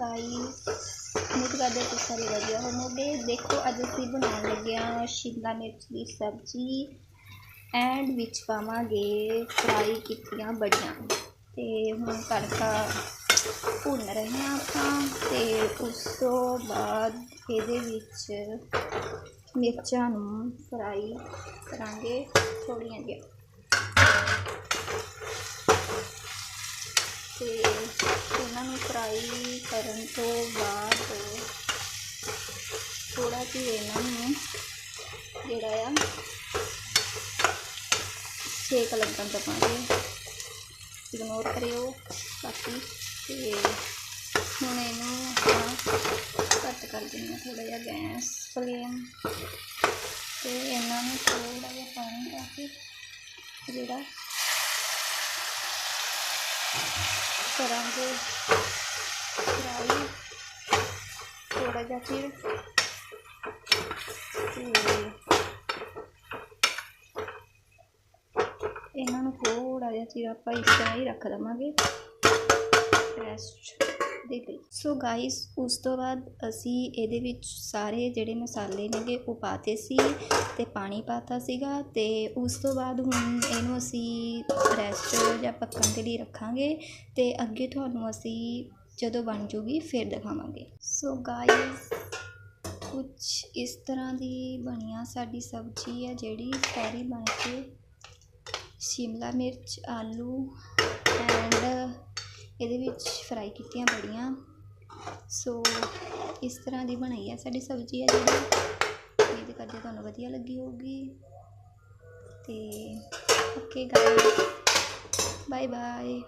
Guys ਉਮੀਦ ਕਰਦੇ ਤੁਸੀਂ ਸਾਰੇ ਵਧੀਆ ਹੋਵੋਗੇ। ਦੇਖੋ, ਅੱਜ ਅਸੀਂ ਬਣਾਉਣ ਲੱਗੇ ਹਾਂ ਸ਼ਿਮਲਾ ਮਿਰਚ ਦੀ ਸਬਜ਼ੀ ਐਂਡ ਵਿੱਚ ਪਾਵਾਂਗੇ ਫਰਾਈ ਕੀਤੀਆਂ ਬੜੀਆਂ। ਤੇ ਹੁਣ ਤੜਕਾ ਭੁੰਨ ਰਹੇ ਹਾਂ ਆਪਾਂ ਤੇ ਉਸ ਤੋਂ ਬਾਅਦ ਇਹਦੇ ਵਿੱਚ ਮਿਰਚਾਂ ਨੂੰ ਫਰਾਈ ਕਰਾਂਗੇ ਥੋੜ੍ਹੀਆਂ ਜਿਹੀਆਂ। ਤੇ ਇਹਨਾਂ ਨੂੰ ਫਰਾਈ ਕਰਨ ਤੋਂ ਬਾਅਦ ਥੋੜਾ ਜਿਹਾ ਇਹਨਾਂ ਨੂੰ ਜਿਹੜਾ ਆ ਸੇਕ ਲੱਗਣ ਦਵਾਂਗੇ। ਇਗਨੋਰ ਕਰਿਓ ਬਾਕੀ ਤੇ ਹੁਣ ਇਹਨੂੰ ਆਪਾਂ ਘੱਟ ਕਰ ਦਿੰਦੇ ਹਾਂ ਥੋੜਾ ਜਿਹਾ ਗੈਸ ਫਲੇਮ ਤੇ ਇਹਨਾਂ ਨੂੰ ਥੋੜਾ ਜਿਹਾ ਪਾਣੀ ਪਾ ਕੇ ਜਿਹੜਾ ਕਰਾਂਗੇ। ਫਰਾਈ ਥੋੜਾ ਜਿਹਾ ਫਿਰ। ਇਹਨਾਂ ਨੂੰ ਥੋੜਾ ਜਿਹਾ ਚਿਰ ਆਪਾਂ ਇਸ ਤਰ੍ਹਾਂ ਹੀ ਰੱਖ ਦੇਵਾਂਗੇ। ਰੈਸਟ ਦੇ ਲਈ। ਸੋ ਗਾਇਸ ਉਸ ਤੋਂ ਬਾਅਦ ਅਸੀਂ ਇਹਦੇ ਵਿੱਚ ਸਾਰੇ ਜਿਹੜੇ ਮਸਾਲੇ ਨੇਗੇ ਉਹ ਪਾਤੇ ਸੀ ਤੇ ਪਾਣੀ ਪਾਤਾ ਸੀਗਾ ਤੇ ਉਸ ਤੋਂ ਬਾਅਦ ਹੁਣ ਇਹਨੂੰ ਅਸੀਂ ਰੈਸਟ ਜਾਂ ਪੱਕਣ ਦੇ ਲਈ ਰੱਖਾਂਗੇ ਤੇ ਅੱਗੇ ਤੁਹਾਨੂੰ ਅਸੀਂ ਜਦੋਂ ਬਣ ਜੂਗੀ ਫਿਰ ਦਿਖਾਵਾਂਗੇ। ਸੋ ਗਾਇਸ ਕੁਝ ਇਸ ਤਰ੍ਹਾਂ ਦੀ ਬਣੀਆਂ ਸਾਡੀ ਸਬਜ਼ੀ ਹੈ ਜਿਹੜੀ ਸਾਰੀ ਬਣ ਕੇ। ਸ਼ਿਮਲਾ ਮਿਰਚ, ਆਲੂ ਐਂਡ ਇਹਦੇ ਵਿੱਚ ਫਰਾਈ ਕੀਤੀਆਂ ਬੜੀਆਂ। ਸੋ ਇਸ ਤਰ੍ਹਾਂ ਦੀ ਬਣਾਈ ਹੈ ਸਾਡੀ ਸਬਜ਼ੀ ਹੈ ਜਿਹੜੀ। ਉਮੀਦ ਕਰਦੇ ਤੁਹਾਨੂੰ ਵਧੀਆ ਲੱਗੀ ਹੋਊਗੀ। ਤੇ ਓਕੇ ਗਾਇਸ ਬਾਏ ਬਾਏ